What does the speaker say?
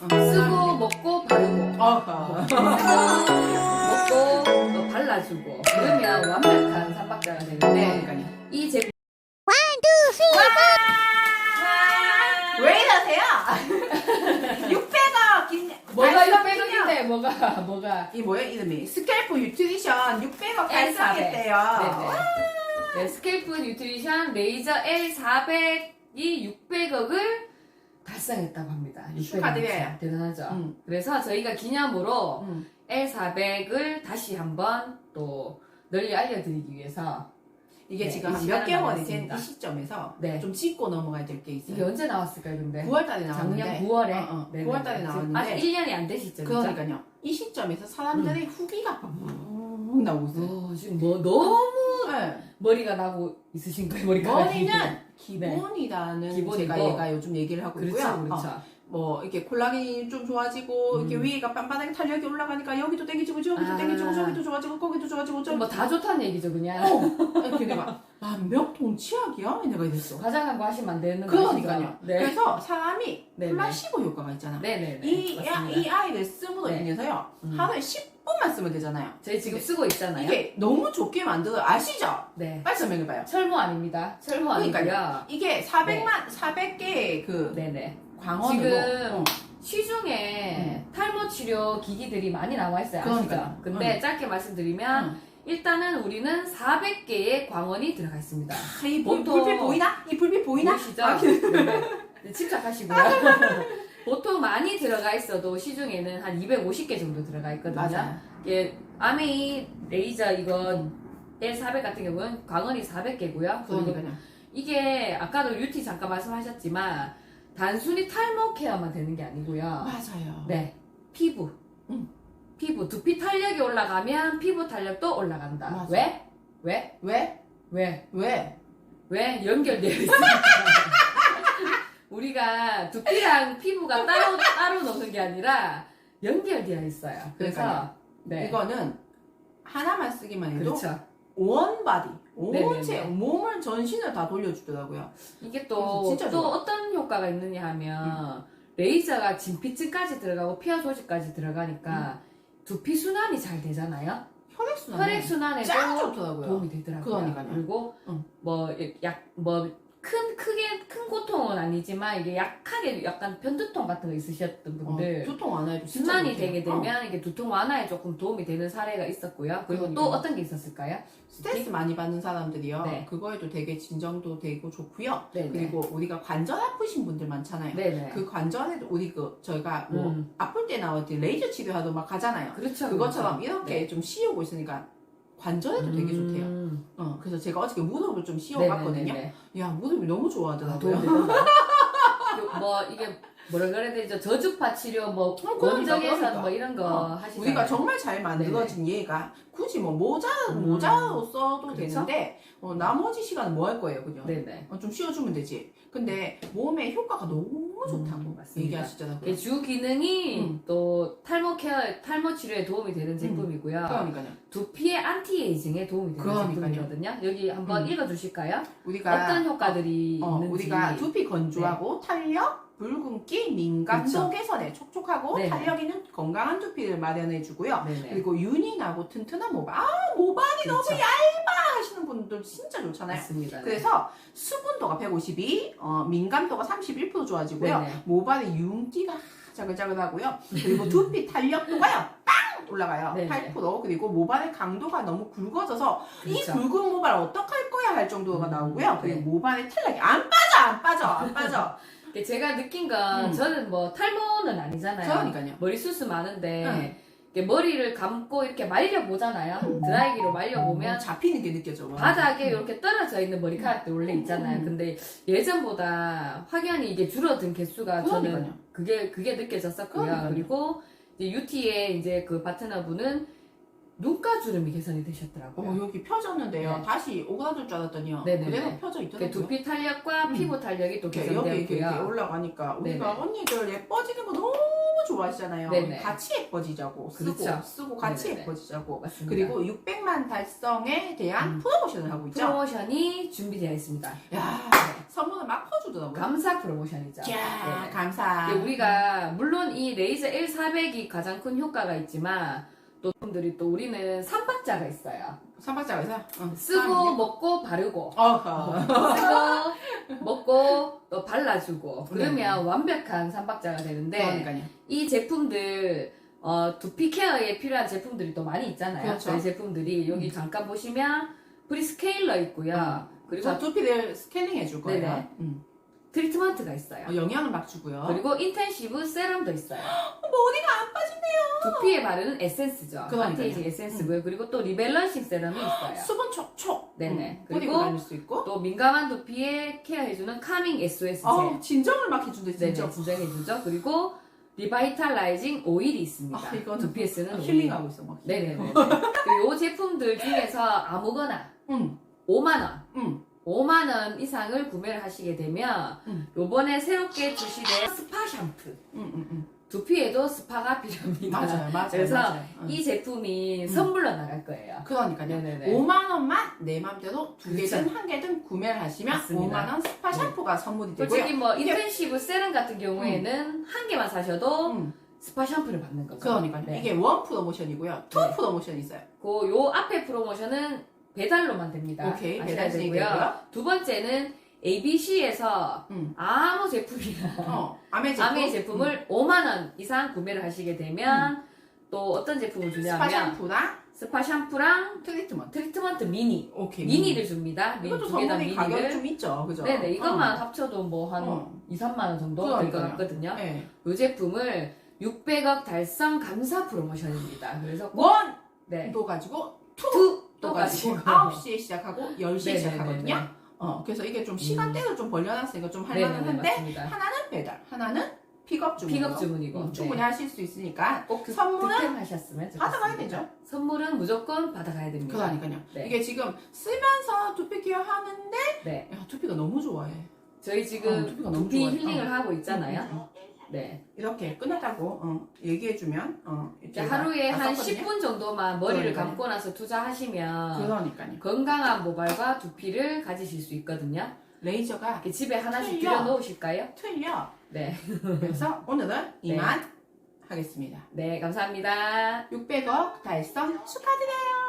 쓰고 먹고 바르고 어, 먹고 또 발라주고 그러면 완벽한 삼박자가 네, 되는데 그러니까요. 이 제품 왜 이러세요? 600원 긴 뭐가 달성이요. 600원인데 뭐가 뭐가 이 뭐예요 이름이? 스캘프 600원 L400. 달성했대요. 네네. 네, 스케이프 뉴트리션 레이저 L400이 600억을 달성했다고 합니다. 600억. 축하드려요. 대단하죠. 음. 그래서 저희가 기념으로 음. L400을 다시 한번 또 널리 알려드리기 위해서 이게 네, 지금 한 몇 개월이 된. 이 시점에서 네. 좀 짚고 넘어가야 될게 이게 있어요. 언제 나왔을까요, 근데? 9월달에 나왔는데 작년 9월에. 어, 어, 9월달에 나왔는데 아직 1년이 안 되시죠? 그러니까요. 이 시점에서 사람들의 후기가 막 나오고 있어요. 어, 지금 뭐 너무 네. 머리가 나고 있으신 거예요, 머리가. 머리는 기본이라는 기본이고. 제가 얘가 요즘 얘기를 하고 그렇죠, 있고요. 그렇죠. 어, 뭐 이렇게 콜라겐이 좀 좋아지고 음. 이렇게 위에가 빤빤하게 탄력이 올라가니까 여기도 땡기지고 저기도 아. 땡기지고 저기도 좋아지고 거기도 좋아지고 저 뭐다 좋다는 얘기죠, 그냥. 어, 내가 만병통 치약이야? 내가 이랬어. 과장한 거 하시면 안 되는 거 그러니까요. 네. 그래서 사람이 네네. 플라시보 효과가 있잖아. 네네네. 이, 맞습니다. 이 아이를 쓰므로 네. 인해서요 음. 하루에 10 분만 쓰면 되잖아요. 저희 지금 네. 쓰고 있잖아요. 이게 너무 좋게 만들어 아시죠? 네. 빨리 설명해봐요. 철모 아닙니다. 철모. 아니고요. 이게 400만 400개의 그 네네. 광원으로 지금 어, 시중에 탈모 치료 기기들이 많이 나와 있어요. 아시죠? 그러니까요. 근데 짧게 말씀드리면 응. 일단은 우리는 400개의 광원이 들어가 있습니다. 아, 이 불, 보통- 불빛 보이나? 이 불빛 보이나? 보이시죠? 아, 네. 네, 침착하시고요. 보통 많이 들어가 있어도 시중에는 한 250개 정도 들어가 있거든요. 맞아요. 예, 아메이 레이저 이건 L400 같은 경우는 광원이 400개고요. 그리고 그러니까요. 이게 아까도 뷰티 잠깐 말씀하셨지만 단순히 탈모 케어만 되는 게 아니고요. 맞아요. 네, 피부. 음. 피부 두피 탄력이 올라가면 피부 탄력도 올라간다. 맞아. 왜? 왜? 왜? 왜? 왜? 왜 연결되어 있으니까. 우리가 두피랑 피부가 따로 따로 노는 게 아니라 연결되어 있어요. 그래서 그러니까요. 네. 이거는 하나만 쓰기만 해도 그렇죠. 온 바디, 온체, 네네네. 몸을 전신을 다 돌려주더라고요. 이게 또, 진짜 또 좋아. 어떤 효과가 있느냐 하면 레이저가 진피층까지 들어가고 피하 조직까지 들어가니까 두피 순환이 잘 되잖아요. 혈액순환. 혈액 순환에도 짱 좋더라고요. 도움이 되더라고요. 그러니까요. 그리고 응. 뭐 약 뭐 큰 크게 큰 고통은 아니지만 이게 약하게 약간 편두통 같은 거 있으셨던 분들 어, 두통 안 해도 진짜 좋대요. 되게 어, 되면 이게 두통 완화에 조금 도움이 되는 사례가 있었고요. 그리고 또 그러니까요. 어떤 게 있었을까요? 스트레스 많이 받는 사람들이요. 네. 그거에도 되게 진정도 되고 좋고요. 네 네. 그리고 우리가 관절 아프신 분들 많잖아요. 네네. 그 관절에도 우리 그 저희가 뭐 음. 아플 때 나올 때 레이저 치료하도 막 가잖아요. 그렇죠. 그것처럼 그렇죠. 이렇게 네. 좀 씌우고 있으니까 관절에도 되게 좋대요. 음. 어, 그래서 제가 어저께 무릎을 좀 씌워봤거든요. 네네네네. 야 무릎이 너무 아, 좋아하더라고요. 요- 뭐 이게 뭐라 그래야 되죠? 저주파 치료 뭐 그러니까, 원적외선 그러니까. 뭐 이런 거 어, 하시잖아요. 우리가 정말 잘 만들어진 얘가 굳이 뭐 모자 음. 모자로 써도 그렇죠? 되는데 어, 나머지 시간은 뭐 할 거예요, 그죠? 네네. 어, 좀 씌워주면 되지. 근데 몸에 효과가 너무 좋다고 음, 맞습니다. 얘기하시더라고요. 이게 주 기능이 음. 또 탈모 케어, 탈모 치료에 도움이 되는 제품이고요. 그러니까요. 두피의 안티에이징에 도움이 되는 그러니까요. 제품이거든요. 여기 한번 음. 읽어주실까요? 우리가 어떤 효과들이 어, 있는지. 우리가 두피 건조하고 탄력, 붉은기, 민감도 그렇죠. 개선에 촉촉하고 네네. 탄력 있는 건강한 두피를 마련해 주고요. 네네. 그리고 윤이 나고 튼튼한 모발. 아, 모발이 그렇죠. 너무 얇아 하시는 분들 진짜 좋잖아요. 맞습니다. 네. 그래서 수분도가 152, 어, 민감도가 31% 좋아지고요. 네네. 모발의 윤기가 자글자글하고요. 그리고 두피 탄력도가요. 빵 올라가요. 네네. 8% 그리고 모발의 강도가 너무 굵어져서 이 그렇죠. 굵은 모발 어떡할 거야 할 정도가 음, 나오고요. 그리고 네. 모발의 탄력이 안 빠져 안 빠져 안 빠져. 이게 제가 느낀 건 음. 저는 뭐 탈모는 아니잖아요. 그러니까요. 머리 숱은 많은데 응. 이렇게 머리를 감고 이렇게 말려 보잖아요. 음. 드라이기로 말려 보면 잡히는 게 느껴져. 바닥에 이렇게 떨어져 있는 머리카락들 원래 있잖아요. 음. 근데 예전보다 확연히 이게 줄어든 개수가 저는 그러니까요. 그게 그게 느껴졌었고요. 그러니까요. 그리고 이제 UT의 이제 그 파트너분은 눈가 주름이 개선이 되셨더라고요. 어, 여기 펴졌는데요. 네. 다시 오그라들 줄 알았더니요. 네네네. 그대로 펴져 있더라고요. 두피 탄력과 음. 피부 탄력이 또 이렇게 여기 이렇게, 이렇게 개선되었고요. 올라가니까 우리가 네네. 언니들 예뻐지는 거 너무 좋아하시잖아요. 네네. 같이 예뻐지자고 쓰고 그렇죠. 쓰고 같이 네네네. 예뻐지자고. 맞습니다. 그리고 600만 달성에 대한 음. 프로모션을 하고 있죠. 프로모션이 준비되어 있습니다. 야 선물을 막 퍼주더라고요. 감사 프로모션이죠. 야 네. 감사. 근데 우리가 물론 이 레이저 1400이 가장 큰 효과가 있지만 또 분들이 또 우리는 삼박자가 있어요. 삼박자에서 응. 쓰고 먹고 바르고 어허. 쓰고 먹고 또 발라주고 그러면 네. 완벽한 삼박자가 되는데 그러니까요. 이 제품들 어, 두피 케어에 필요한 제품들이 또 많이 있잖아요. 그렇죠. 저희 제품들이 여기 잠깐 보시면 프리스케일러 있고요. 그리고 자 두피를 스캐닝 해줄 거예요. 네네. 음. 트리트먼트가 있어요. 어, 영양을 막 주고요. 그리고 인텐시브 세럼도 있어요. 어디가 안 빠진대요. 두피에 바르는 에센스죠. 그러니까요. 음. 안티에이징 에센스고요. 그리고 또 리밸런싱 세럼이 있어요. 수분 촉촉. 네네. 음, 그리고 다닐 수 있고. 또 민감한 두피에 케어해주는 카밍 SOS 젤. 어 진정을 막 해준대 네네, 진정. 진정해주죠. 그리고 리바이탈라이징 오일이 있습니다. 아, 이거는 두피에 쓰는 오일. 힐링하고 있어 막. 네네네. 그리고 이 제품들 중에서 아무거나 응. 5만 원, 응. 5만 원 이상을 구매를 하시게 되면 음. 요번에 새롭게 출시된 스파 샴푸. 응. 응. 응. 두피에도 스파가 필요합니다. 맞아요, 맞아요. 그래서 맞아요. 응. 이 제품이 음. 선물로 나갈 거예요. 그러니까요. 네네네. 5만 원만 내 맘대로 두 그렇죠. 개든 한 개든 구매를 하시면 맞습니다. 5만 원 스파 네. 샴푸가 선물이 되고요. 솔직히 뭐 이게- 인텐시브 세럼 같은 경우에는 한 개만 사셔도 음, 스파 샴푸를 받는 거죠. 그러니까요. 네. 이게 원 프로모션이고요. 투 네. 프로모션이 있어요. 그 요 앞에 프로모션은 배달로만 됩니다. 오케이, 아셔야 배달 되고요. 되고요. 두 번째는 ABC에서 음. 아무 제품이나 어, 아메 제품. 아메 제품을 5만 원 이상 구매를 하시게 되면 또 어떤 제품을 음, 스파 주냐면 샴푸랑 스파 샴푸랑 트리트먼트. 트리트먼트 미니 오케이. 미니를 줍니다. 미니 이것도 두개다 가격이 미니를 좀 있죠. 그죠? 네네 이것만 어. 합쳐도 뭐 한 어. 2, 3만 원 정도 될 것 그러니까요. 같거든요. 네. 이 제품을 600억 달성 감사 프로모션입니다. 그래서 꼭 원! 네. 또 가지고 투! 투또또 가지고 가지고 9시에 시작하고 10시에 네네네네. 시작하거든요. 어, 그래서 이게 좀 시간대를 좀 벌려놨으니까 좀 네네네, 할만한데 맞습니다. 하나는 배달, 하나는 픽업 주문. 픽업 주문이고 음, 충분히 네. 하실 수 있으니까 꼭 득- 선물은 득템하셨으면 좋겠습니다. 받아가야 되죠. 선물은 무조건 받아가야 됩니다. 그러니까요. 네. 이게 지금 쓰면서 두피 케어 하는데 네. 야, 두피가 너무 좋아해. 저희 지금 어, 두피가 너무 두피 좋아요. 힐링을 어. 하고 있잖아요. 음, 음, 음. 네. 이렇게 끝났다고 어, 얘기해주면 어, 저희가 하루에 다 한 썼거든요. 10분 정도만 머리를 그러니까요. 감고 나서 투자하시면 그러니까요. 건강한 모발과 두피를 가지실 수 있거든요. 레이저가 이렇게 집에 하나씩 틀려. 들여 놓으실까요? 틀려. 네. 그래서 오늘은 네. 이만 하겠습니다. 네, 감사합니다. 600억 달성 축하드려요.